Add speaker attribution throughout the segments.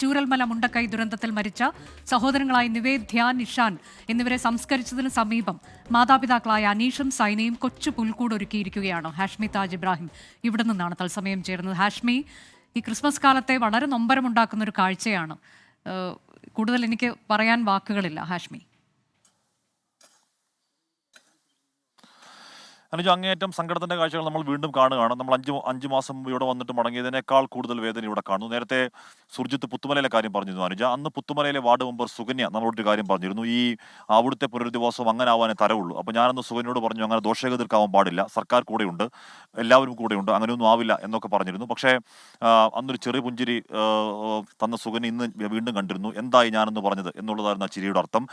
Speaker 1: ചൂരൽമല മുണ്ടക്കൈ ദുരന്തത്തിൽ മരിച്ച സഹോദരങ്ങളായ നിവേദ് ധ്യാൻ നിഷാൻ എന്നിവരെ സംസ്കരിച്ചതിന് സമീപം മാതാപിതാക്കളായ അനീഷും സൈനയും കൊച്ചു പുൽക്കൂട് ഒരുക്കിയിരിക്കുകയാണ്. ഹാഷ്മി താജ് ഇബ്രാഹിം ഇവിടെ നിന്നാണ് തത്സമയം ചേരുന്നത്. ഹാഷ്മി ഈ ക്രിസ്മസ് കാലത്തെ വളരെ നൊമ്പരമുണ്ടാക്കുന്ന ഒരു കാഴ്ചയാണ്. കൂടുതൽ എനിക്ക് പറയാൻ വാക്കുകളില്ല. ഹാഷ്മി.
Speaker 2: അനുജ അങ്ങേയറ്റം സങ്കടത്തിന്റെ കാഴ്ചകൾ നമ്മൾ വീണ്ടും കാണുകയാണ്. നമ്മൾ അഞ്ച് അഞ്ച് മാസം ഇവിടെ വന്നിട്ട് മടങ്ങിയതിനേക്കാൾ കൂടുതൽ വേദന ഇവിടെ കാണുന്നു. നേരത്തെ സുർജിത്ത് പുത്തുമലയിലെ കാര്യം പറഞ്ഞിരുന്നു അനുജ. അന്ന് പുത്തുമലയിലെ വാർഡ് മെമ്പർ സുകന്യ നമ്മളോടൊരു കാര്യം പറഞ്ഞിരുന്നു. ഈ അവിടുത്തെ പുനരധിവാസം അങ്ങനെ ആവാനേ തരവുള്ളൂ. അപ്പോൾ ഞാനന്ന് സുകന്യയോട് പറഞ്ഞു അങ്ങനെ ദോഷഗതിർക്കാവാൻ പാടില്ല. സർക്കാർ കൂടെയുണ്ട്. എല്ലാവരും കൂടെയുണ്ട്. അങ്ങനെയൊന്നും ആവില്ല എന്നൊക്കെ പറഞ്ഞിരുന്നു. പക്ഷേ അന്നൊരു ചെറിയ പുഞ്ചിരി തന്ന സുകന്യ ഇന്ന് വീണ്ടും കണ്ടിരുന്നു. എന്തായി ഞാനെന്ന് പറഞ്ഞത്? എന്നുള്ളതായിരുന്നു ആ ചിരിയുടെ അർത്ഥം.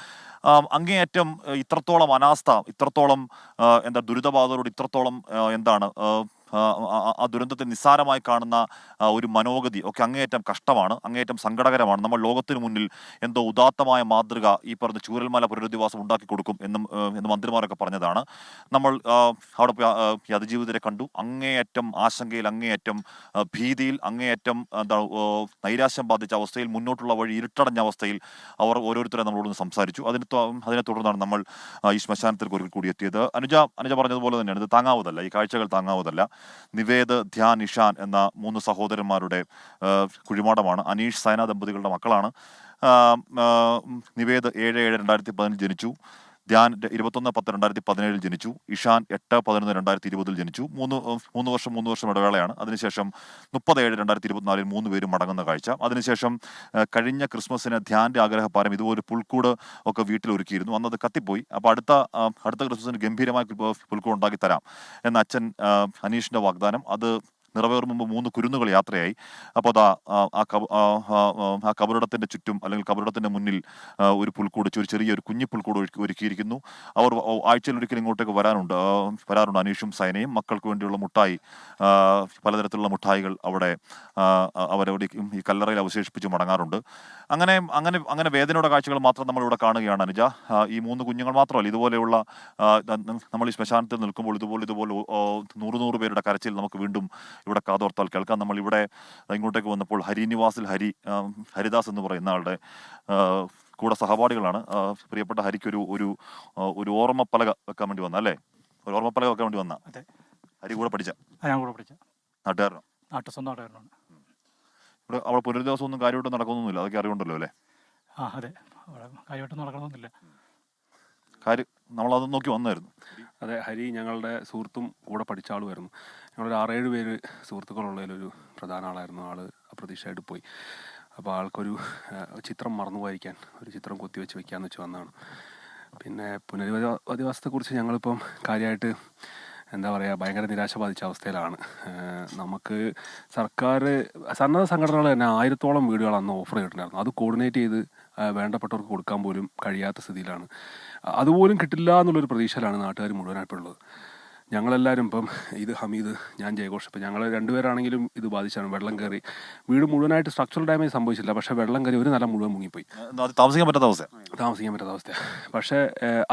Speaker 2: അങ്ങേയറ്റം ഇത്രത്തോളം അനാസ്ഥ ഇത്രത്തോളം എന്താ എന്താ ദുരിതബാധകളോട് ഇത്രത്തോളം എന്താണ് ആ, ദുരന്തത്തെ നിസ്സാരമായി കാണുന്ന ഒരു മനോഗതി ഒക്കെ അങ്ങേയറ്റം കഷ്ടമാണ് അങ്ങേയറ്റം സങ്കടകരമാണ്. നമ്മൾ ലോകത്തിന് മുന്നിൽ എന്തോ ഉദാത്തമായ മാതൃക ഈ പറഞ്ഞ ചൂരൽമല പുനരധിവാസം ഉണ്ടാക്കി കൊടുക്കും എന്നും എന്ന് മന്ത്രിമാരൊക്കെ പറഞ്ഞതാണ്. നമ്മൾ അവിടെ പോയി, അതിജീവിതരെ കണ്ടു. അങ്ങേയറ്റം ആശങ്കയിൽ അങ്ങേയറ്റം ഭീതിയിൽ അങ്ങേയറ്റം എന്താ നൈരാശ്യം ബാധിച്ച അവസ്ഥയിൽ മുന്നോട്ടുള്ള വഴി ഇരുട്ടടഞ്ഞ അവസ്ഥയിൽ അവർ ഓരോരുത്തരെ നമ്മളോട് സംസാരിച്ചു. അതിനെ അതിനെ തുടർന്നാണ് നമ്മൾ ഈ ശ്മശാനത്തിൽ കൂടി എത്തിയത്. അനുജ അനുജ പറഞ്ഞതുപോലെ തന്നെയാണ്. ഇത് താങ്ങാവതല്ല ഈ കാഴ്ചകൾ താങ്ങാവതല്ല നിവേദ് ധ്യാൻ ഇഷാൻ എന്ന മൂന്ന് സഹോദരന്മാരുടെ കുഴിമാടമാണ്. അനീഷ് സൈന ദമ്പതികളുടെ മക്കളാണ് നിവേദ് ഏഴ് ഏഴ് രണ്ടായിരത്തി പതിനഞ്ച് ജനിച്ചു. ധ്യാൻ ഇരുപത്തൊന്ന് പത്ത് രണ്ടായിരത്തി പതിനേഴിൽ ജനിച്ചു. ഇഷാൻ എട്ട് പതിനൊന്ന് രണ്ടായിരത്തി ഇരുപതിൽ ജനിച്ചു. മൂന്ന് മൂന്ന് വർഷം മൂന്ന് വർഷം ഇടവേളയാണ്. അതിനുശേഷം മുപ്പത് ഏഴ് രണ്ടായിരത്തി ഇരുപത്തിനാലിൽ മൂന്ന് പേരും മടങ്ങുന്ന കാഴ്ച. അതിനുശേഷം കഴിഞ്ഞ ക്രിസ്മസിന് ധ്യാന്റെ ആഗ്രഹപാരം ഇതുപോലെ പുൽക്കൂട് ഒക്കെ വീട്ടിൽ ഒരുക്കിയിരുന്നു അന്നത് കത്തിപ്പോയി. അപ്പോൾ അടുത്ത അടുത്ത ക്രിസ്മസിന് ഗംഭീരമായ പുൽ- പുൽക്കൂട് ഉണ്ടാക്കി തരാം. എന്ന അച്ഛൻ അനീഷിന്റെ വാഗ്ദാനം. അത് നിറവേറും മുമ്പ് മൂന്ന് കുരുന്നുകൾ യാത്രയായി. അപ്പോൾ അതാ ആ, കബ ആ, കബറിടത്തിന്റെ ചുറ്റും അല്ലെങ്കിൽ കബറിടത്തിന്റെ മുന്നിൽ ഒരു പുൽക്കൂട് ഒരു ചെറിയ ഒരു കുഞ്ഞു പുൽക്കൂട് ഒരുക്കിയിരിക്കുന്നു. അവർ ആഴ്ചയിൽ ഒരിക്കൽ ഇങ്ങോട്ടേക്ക് വരാനുണ്ട്. വരാറുണ്ട്. അനീഷും സൈനയും മക്കൾക്ക് വേണ്ടിയുള്ള മുട്ടായി പലതരത്തിലുള്ള മുട്ടായികൾ അവിടെ അവരവിടെ ഈ- കല്ലറയിൽ അവശേഷിപ്പിച്ച് മടങ്ങാറുണ്ട്. അങ്ങനെ അങ്ങനെ അങ്ങനെ വേദനയുടെ കാഴ്ചകൾ മാത്രം നമ്മൾ ഇവിടെ കാണുകയാണ് അനുജ. ഈ മൂന്ന് കുഞ്ഞുങ്ങൾ മാത്രമല്ല ഇതുപോലെയുള്ള നമ്മൾ ഈ ശ്മശാനത്തിൽ നിൽക്കുമ്പോൾ ഇതുപോലെ ഇതുപോലെ നൂറ് നൂറ് പേരുടെ കരച്ചിൽ നമുക്ക് വീണ്ടും ഇവിടെ കാതോർത്താൽ കേൾക്കാം. നമ്മൾ ഇവിടെ ഇങ്ങോട്ടേക്ക് വന്നപ്പോൾ ഹരിനിവാസിൽ ഹരി ഹരിദാസ് എന്ന് പറയുന്ന ആളുടെ കൂടെ സഹപാഠികളാണ്. പ്രിയപ്പെട്ട ഹരിക്ക് ഒരു ഒരു ഒരു ഓർമ്മപ്പലക വെക്കാൻ വേണ്ടി വന്ന അല്ലേ? ഒരു പലക വെക്കാൻ വേണ്ടി വന്ന. ഹരി കൂടെ പഠിച്ച.
Speaker 3: ഞാൻ കൂടെ പഠിച്ച.
Speaker 2: നാട്ടുകാരനോ?
Speaker 3: നാട്ടു സ്വന്തം നാട്ടുകാരനാണ്.
Speaker 2: ഇവിടെ അവിടെ പുനരധിവാസം ഒന്നും കാര്യമായിട്ട് നടക്കുന്നൊന്നുമില്ല. അതൊക്കെ അറിവുണ്ടല്ലോ അല്ലേ?
Speaker 3: ആ അതെ. കാര്യമായിട്ട് നടക്കണമെന്നില്ല.
Speaker 2: കാര്യം നമ്മളത് നോക്കി വന്നായിരുന്നു.
Speaker 4: അതെ ഹരി ഞങ്ങളുടെ സുഹൃത്തും കൂടെ പഠിച്ച ആളുമായിരുന്നു. ഞങ്ങളൊരു ആറേഴ് പേര് സുഹൃത്തുക്കളുള്ളതിലൊരു പ്രധാന ആളായിരുന്നു ആൾ അപ്രതീക്ഷയായിട്ട് പോയി. അപ്പോൾ ആൾക്കൊരു ചിത്രം മറന്നുപോയിരിക്കാൻ ഒരു ചിത്രം കൊത്തിവെച്ച് വെക്കാന്ന് വെച്ച് വന്നതാണ്. പിന്നെ പുനരധിവാസത്തെക്കുറിച്ച് ഞങ്ങളിപ്പം കാര്യമായിട്ട് എന്താ പറയുക ഭയങ്കര നിരാശ ബാധിച്ച അവസ്ഥയിലാണ്. നമുക്ക് സർക്കാർ സന്നദ്ധ സംഘടനകൾ തന്നെ ആയിരത്തോളം വീടുകൾ അന്ന് ഓഫർ ചെയ്തിട്ടുണ്ടായിരുന്നു. അത് കോർഡിനേറ്റ് ചെയ്ത് വേണ്ടപ്പെട്ടവർക്ക് കൊടുക്കാൻ പോലും കഴിയാത്ത സ്ഥിതിയിലാണ്. അതുപോലും കിട്ടില്ല എന്നുള്ളൊരു പ്രതീക്ഷയിലാണ് നാട്ടുകാർ മുഴുവനായിട്ടുള്ളത്. ഞങ്ങളെല്ലാവരും ഇപ്പം ഇത് ഹമീദ് ഞാൻ ജയഘോഷ് ഇപ്പം ഞങ്ങൾ രണ്ടുപേരാണെങ്കിലും ഇത് ബാധിച്ചാണ്. വെള്ളം കയറി. വീട് മുഴുവനായിട്ട് സ്ട്രക്ചറൽ ഡാമേജ് സംഭവിച്ചില്ല പക്ഷേ വെള്ളം കയറി ഒരു നില മുഴുവൻ മുങ്ങിപ്പോയി.
Speaker 2: താമസിക്കാൻ പറ്റാത്ത അവസ്ഥ
Speaker 4: താമസിക്കാൻ പറ്റാത്ത അവസ്ഥ പക്ഷേ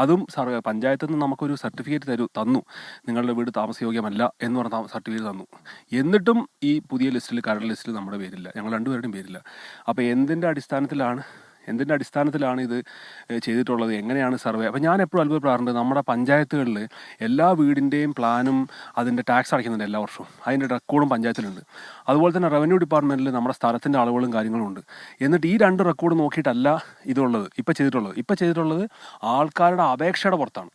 Speaker 4: അതും സാർ പഞ്ചായത്തിൽ നിന്ന് നമുക്കൊരു സർട്ടിഫിക്കറ്റ് തരൂ തന്നു. നിങ്ങളുടെ വീട് താമസയോഗ്യമല്ല എന്ന് പറഞ്ഞ സർട്ടിഫിക്കറ്റ് തന്നു. എന്നിട്ടും ഈ പുതിയ ലിസ്റ്റിൽ കരട് ലിസ്റ്റിൽ നമ്മുടെ പേരില്ല. ഞങ്ങൾ രണ്ടുപേരുടെയും പേരില്ല. അപ്പോൾ എന്തിന്റെ അടിസ്ഥാനത്തിലാണ് എന്തിന്റെ അടിസ്ഥാനത്തിലാണ് ഇത് ചെയ്തിട്ടുള്ളത്? എങ്ങനെയാണ് സർവേ? അപ്പോൾ ഞാൻ എപ്പോഴും അത്ഭുതപ്പെടാറുണ്ട് നമ്മുടെ പഞ്ചായത്തുകളിൽ എല്ലാ വീടിന്റെയും പ്ലാനും അതിന്റെ ടാക്സ് അടയ്ക്കുന്നുണ്ട് എല്ലാ വർഷവും. അതിന്റെ റെക്കോർഡും പഞ്ചായത്തിലുണ്ട്. അതുപോലെ തന്നെ റവന്യൂ ഡിപ്പാർട്ട്മെന്റിൽ നമ്മുടെ സ്ഥലത്തിന്റെ അളവുകളും കാര്യങ്ങളും ഉണ്ട്. എന്നിട്ട് ഈ രണ്ട് റെക്കോർഡ് നോക്കിയിട്ടല്ല ഇതുള്ളത് ഇപ്പോൾ ചെയ്തിട്ടുള്ളത്. ഇപ്പോൾ ചെയ്തിട്ടുള്ളത് ആൾക്കാരുടെ അപേക്ഷയുടെ പുറത്താണ്.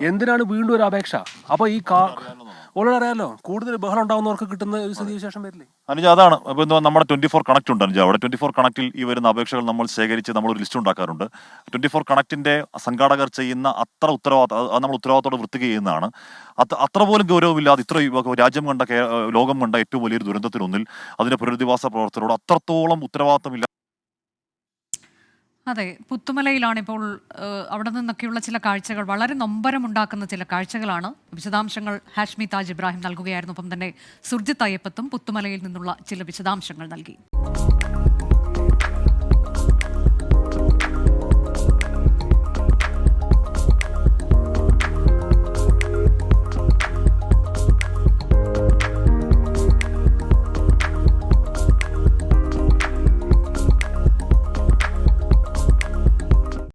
Speaker 4: എന്തിനാണ് വീണ്ടും ഒരു അപേക്ഷ? അപ്പോൾ ഈ കാ ഓൾറെഡി അറിയാലോ കൂടുതൽ ബഹളം ഉണ്ടാവുന്നവർക്ക് കിട്ടുന്ന ഒരു സ്ഥിതിവിശേഷം വരില്ലേ?
Speaker 2: അനുജ അതാണ്. അപ്പോൾ എന്താ നമ്മുടെ ട്വന്റി ഫോർ കണക്ട് ഉണ്ട് അനുജ. അവിടെ ട്വന്റി ഫോർ കണക്റ്റിൽ ഈ വരുന്ന അപേക്ഷകൾ നമ്മൾ ശേഖരിച്ച് നമ്മൾ ഒരു ലിസ്റ്റ് ഉണ്ടാക്കാറുണ്ട്. ട്വന്റി ഫോർ കണക്റ്റിന്റെ സംഘാടകർ ചെയ്യുന്ന അത്ര ഉത്തരവാദിത്തം അത് നമ്മൾ ഉത്തരവാദിത്തോടെ വൃത്തി ചെയ്യുന്നതാണ്. അത് അത്ര പോലും ഗൗരവമില്ലാതെ ഇത്ര രാജ്യം കണ്ട ലോകം കണ്ട ഏറ്റവും വലിയൊരു ദുരന്തത്തിനൊന്നിൽ അതിന്റെ പുനരധിവാസ പ്രവർത്തനോട് അത്രത്തോളം ഉത്തരവാദിത്തമില്ല
Speaker 1: അതെ പുത്തുമലയിലാണ് ഇപ്പോൾ അവിടെ നിന്നൊക്കെയുള്ള ചില കാഴ്ചകൾ. വളരെ നൊമ്പരമുണ്ടാക്കുന്ന ചില കാഴ്ചകളാണ്. വിശദാംശങ്ങൾ ഹാഷ്മി താജ് ഇബ്രാഹിം നൽകുകയായിരുന്നു. ഒപ്പം തന്നെ സുർജിത് അയ്യപ്പത്തും പുത്തുമലയിൽ നിന്നുള്ള ചില വിശദാംശങ്ങൾ നൽകി.